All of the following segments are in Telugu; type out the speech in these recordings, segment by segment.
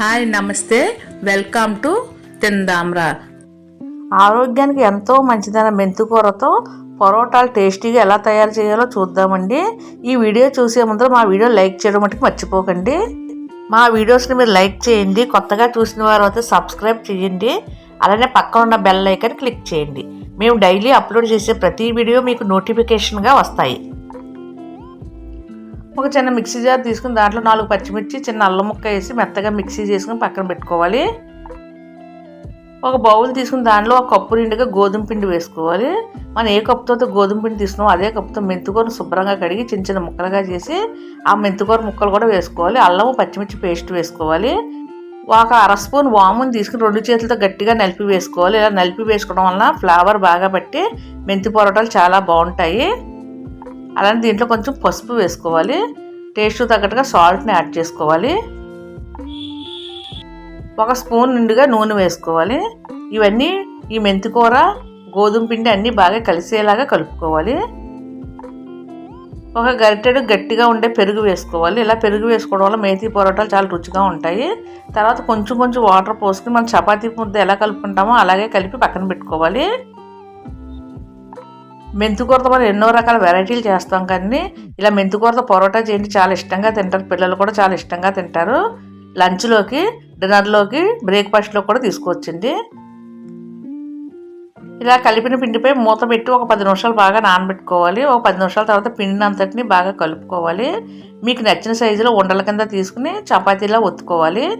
Hi namaste. Welcome to Tindamra. ఆరోగ్యానికి ఎంతో మంచిదైన మెంతికూరతో పరోటాలు టేస్టీగా ఎలా తయారు చేయాలో చూద్దామండి. ఈ వీడియో చూసే ముందు మా వీడియో లైక్ చేయడం మటుకు మర్చిపోకండి. మా వీడియోస్ని మీరు లైక్ చేయండి. కొత్తగా చూసిన వారు అయితే సబ్స్క్రైబ్ చేయండి. అలానే పక్కన ఉన్న బెల్ ఐకన్ క్లిక్ చేయండి. మేము డైలీ అప్లోడ్ చేసే ప్రతి వీడియో మీకు నోటిఫికేషన్గా వస్తాయి. ఒక చిన్న మిక్సీ జార్ తీసుకుని దాంట్లో నాలుగు పచ్చిమిర్చి చిన్న అల్లం ముక్క వేసి మెత్తగా మిక్సీ చేసుకుని పక్కన పెట్టుకోవాలి. ఒక బౌల్ తీసుకుని దాంట్లో ఒక కప్పు నిండుగా గోధుమ పిండి వేసుకోవాలి. మనం ఏ కప్పుతో గోధుమ పిండి తీసుకున్నామో అదే కప్పుతో మెంతుకూరను శుభ్రంగా కడిగి చిన్న చిన్న ముక్కలుగా చేసి ఆ మెంతుకూర ముక్కలు కూడా వేసుకోవాలి. అల్లము పచ్చిమిర్చి పేస్ట్ వేసుకోవాలి. ఒక అర స్పూన్ వాముని తీసుకుని రెండు చేతులతో గట్టిగా నలిపి వేసుకోవాలి. ఇలా నలిపి వేసుకోవడం వలన ఫ్లేవర్ బాగా పట్టి మెంతి పొరటాలు చాలా బాగుంటాయి. అలానే దీంట్లో కొంచెం పసుపు వేసుకోవాలి. టేస్ట్ తగ్గట్టుగా సాల్ట్ని యాడ్ చేసుకోవాలి. ఒక స్పూన్ నిండుగా నూనె వేసుకోవాలి. ఇవన్నీ ఈ మెంతికూర గోధుమ పిండి అన్నీ బాగా కలిసేలాగా కలుపుకోవాలి. ఒక గరిటెడు గట్టిగా ఉండే పెరుగు వేసుకోవాలి. ఇలా పెరుగు వేసుకోవడం వల్ల మేతి పొరోటాలు చాలా రుచిగా ఉంటాయి. తర్వాత కొంచెం కొంచెం వాటర్ పోసుకుని మనం చపాతీ ముద్ద ఎలా కలుపుకుంటామో అలాగే కలిపి పక్కన పెట్టుకోవాలి. మెంతికూరతో మనం ఎన్నో రకాల వెరైటీలు చేస్తాం కానీ ఇలా మెంతికూరతో పొరోటా చేయండి చాలా ఇష్టంగా తింటారు. పిల్లలు కూడా చాలా ఇష్టంగా తింటారు. లంచ్లోకి డిన్నర్లోకి బ్రేక్ఫాస్ట్లో కూడా తీసుకోవచ్చండి. ఇలా కలిపిన పిండిపై మూత పెట్టి ఒక పది నిమిషాలు బాగా నానబెట్టుకోవాలి. ఒక పది నిమిషాల తర్వాత పిండిని అంతటిని బాగా కలుపుకోవాలి. మీకు నచ్చిన సైజులో ఉండల కింద తీసుకుని చపాతీలా ఒత్తుకోవాలి.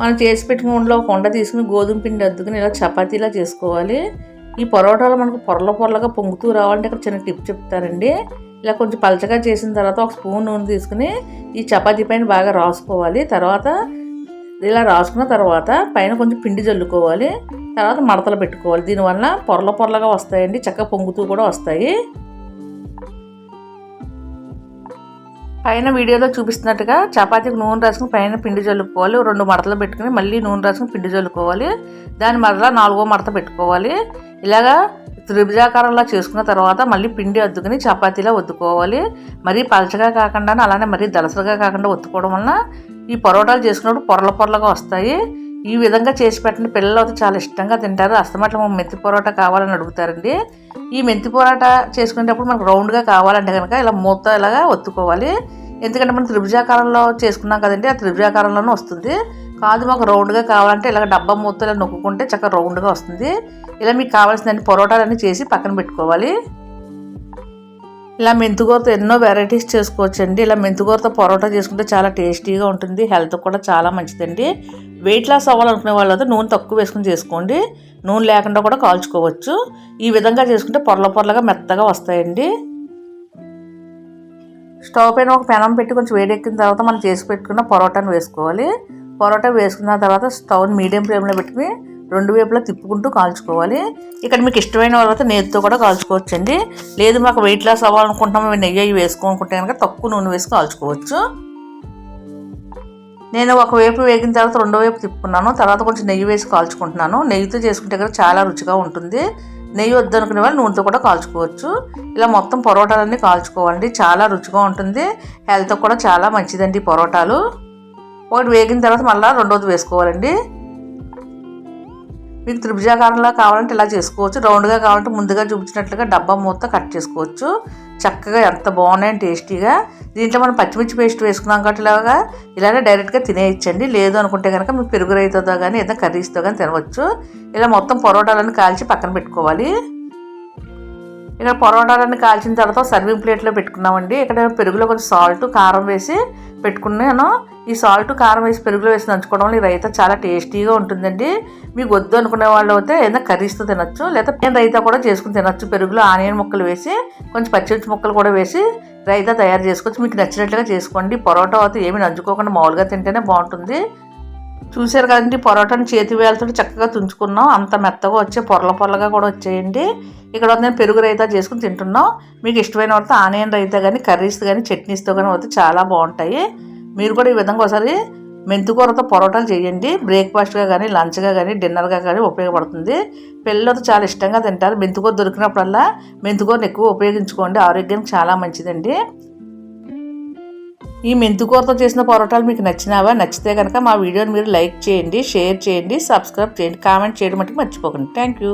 మనం చేసి పెట్టుకున్న ఉండలో ఒక ఉండ తీసుకుని గోధుమ పిండి అద్దుకుని ఇలా చపాతీలా చేసుకోవాలి. ఈ పొరోటాలు మనకు పొరల పొరలుగా పొంగుతూ రావాలంటే ఇక్కడ చిన్న టిప్ చెప్తారండి. ఇలా కొంచెం పలచగా చేసిన తర్వాత ఒక స్పూన్ నూనె తీసుకుని ఈ చపాతీ పైన బాగా రాసుకోవాలి. తర్వాత ఇలా రాసుకున్న తర్వాత పైన కొంచెం పిండి జల్లుకోవాలి. తర్వాత మడతలు పెట్టుకోవాలి. దీనివల్ల పొరల పొరలుగా వస్తాయండి. చక్కగా పొంగుతూ కూడా వస్తాయి. పైన వీడియోలో చూపిస్తున్నట్టుగా చపాతీకి నూనె రాసుకుని పైన పిండి చల్లుకోవాలి రెండు మడతలు పెట్టుకుని మళ్ళీ నూనె రాసుకుని పిండి చల్లుకోవాలి దాని మరలా నాలుగో మడత పెట్టుకోవాలి. ఇలాగా త్రిభుజాకారంలో చేసుకున్న తర్వాత మళ్ళీ పిండి అద్దుకుని చపాతీలా ఒత్తుకోవాలి. మరీ పలచగా కాకుండా అలానే మరీ దలసలుగా కాకుండా ఒత్తుకోవడం వలన ఈ పరోటాలు చేసుకున్నప్పుడు పొరల పొరలుగా వస్తాయి. ఈ విధంగా చేసి పెట్టిన పిల్లలు అయితే చాలా ఇష్టంగా తింటారు. అస్తమాట్లో మెంతి పొరోటా కావాలని అడుగుతారండి. ఈ మెంతి పొరోటా చేసుకునేటప్పుడు మనకు రౌండ్గా కావాలంటే కనుక ఇలా మూత ఇలాగా ఒత్తుకోవాలి. ఎందుకంటే మనం త్రిభుజాకారంలో చేసుకున్నాం కదండి ఆ త్రిభుజాకారంలోనే వస్తుంది. కాదు మాకు రౌండ్గా కావాలంటే ఇలాగ డబ్బా మూత ఇలా నొక్కుంటే చక్కగా రౌండ్గా వస్తుంది. ఇలా మీకు కావాల్సిన పొరోటాలన్నీ చేసి పక్కన పెట్టుకోవాలి. ఇలా మెంతుకూరతో ఎన్నో వెరైటీస్ చేసుకోవచ్చండి. ఇలా మెంతుకూరతో పరోటా చేసుకుంటే చాలా టేస్టీగా ఉంటుంది హెల్త్ కూడా చాలా మంచిదండి. వెయిట్ లాస్ అవ్వాలనుకునే వాళ్ళతో నూనె తక్కువ వేసుకుని చేసుకోండి. నూనె లేకుండా కూడా కాల్చుకోవచ్చు. ఈ విధంగా చేసుకుంటే పొరల పొరలుగా మెత్తగా వస్తాయండి. స్టవ్ పైన ఒక పెనం పెట్టి కొంచెం వేడెక్కిన తర్వాత మనం చేసి పెట్టుకున్న పరోటాను వేసుకోవాలి. పరోటా వేసుకున్న తర్వాత స్టవ్ని మీడియం ఫ్లేమ్లో పెట్టుకుని రెండు వైపులా తిప్పుకుంటూ కాల్చుకోవాలి. ఇక్కడ మీకు ఇష్టమైన తర్వాత నేతితో కూడా కాల్చుకోవచ్చు అండి లేదు మాకు వెయిట్ లాస్ అవ్వాలనుకుంటున్నాము నెయ్యి అవి వేసుకోనుకుంటే కనుక తక్కువ నూనె వేసి కాల్చుకోవచ్చు. నేను ఒకవైపు వేగిన తర్వాత రెండో వైపు తిప్పుకున్నాను. తర్వాత కొంచెం నెయ్యి వేసి కాల్చుకుంటున్నాను. నెయ్యితో చేసుకుంటే కదా చాలా రుచిగా ఉంటుంది. నెయ్యి వద్దనుకునే వాళ్ళు నూనెతో కూడా కాల్చుకోవచ్చు. ఇలా మొత్తం పొరోటాలన్నీ కాల్చుకోవాలండి. చాలా రుచిగా ఉంటుంది. హెల్త్ కూడా చాలా మంచిదండి పొరోటాలు. ఒకటి వేగిన తర్వాత మళ్ళీ రెండోది వేసుకోవాలండి. మీకు త్రిభుజాకారంలో కావాలంటే ఇలా చేసుకోవచ్చు. రౌండ్గా కావాలంటే ముందుగా చూపించినట్లుగా డబ్బా మూత కట్ చేసుకోవచ్చు. చక్కగా ఎంత బాగున్నాయి టేస్టీగా. దీంట్లో మనం పచ్చిమిర్చి పేస్ట్ వేసుకున్నాం కాబట్టి ఇలాగా ఇలానే డైరెక్ట్గా తినేయచ్చండి. లేదు అనుకుంటే కనుక మీకు పెరుగు రైతుతో కానీ ఏదైనా కర్రీస్తో కానీ తినవచ్చు. ఇలా మొత్తం పొరోటాలను కాల్చి పక్కన పెట్టుకోవాలి. ఇక్కడ పొరవడాలని కాల్చిన తర్వాత సర్వింగ్ ప్లేట్లో పెట్టుకున్నామండి. ఇక్కడ పెరుగులో కొంచెం సాల్ట్ కారం వేసి పెట్టుకున్నాను. ఈ సాల్ట్ కారం వేసి పెరుగులో వేసి నంచుకోవడం వల్ల ఈ రైతా చాలా టేస్టీగా ఉంటుందండి. మీకు వద్దు అనుకునే వాళ్ళు అయితే ఏదైనా కర్రీస్తో తినచ్చు లేదా నేను రైతా కూడా చేసుకుని తినచ్చు. పెరుగులో ఆనియన్ ముక్కలు వేసి కొంచెం పచ్చిమిర్చి ముక్కలు కూడా వేసి రైతా తయారు చేసుకోవచ్చు. మీకు నచ్చినట్లుగా చేసుకోండి. పొరోటా అయితే ఏమి నంచుకోకుండా మామూలుగా తింటేనే బాగుంటుంది. చూసారు కదండి పొరోటాని చేతి వేలతో చక్కగా తుంచుకున్నాం. అంత మెత్తగా వచ్చే పొరల పొరలుగా కూడా వచ్చేయండి. ఇక్కడ నేను పెరుగు రైతా చేసుకుని తింటున్నాం. మీకు ఇష్టమైన వాటితో ఆనియన్ రైతా కానీ కర్రీస్ కానీ చట్నీస్తో కానీ అయితే చాలా బాగుంటాయి. మీరు కూడా ఈ విధంగా ఒకసారి మెంతికూరతో పొరోటాలు చేయండి. బ్రేక్ఫాస్ట్గా కానీ లంచ్గా కానీ డిన్నర్గా కానీ ఉపయోగపడుతుంది. పిల్లలతో చాలా ఇష్టంగా తింటారు. మెంతికూర దొరికినప్పుడల్లా మెంతికూరను ఎక్కువ ఉపయోగించుకోండి. ఆరోగ్యానికి చాలా మంచిదండి. ఈ మెంతికూరతో చేసిన పరోటాలు మీకు నచ్చినావా? నచ్చితే కనుక మా వీడియోని మీరు లైక్ చేయండి షేర్ చేయండి సబ్స్క్రైబ్ చేయండి కామెంట్ చేయడం మటుకు మర్చిపోకండి. Thank you.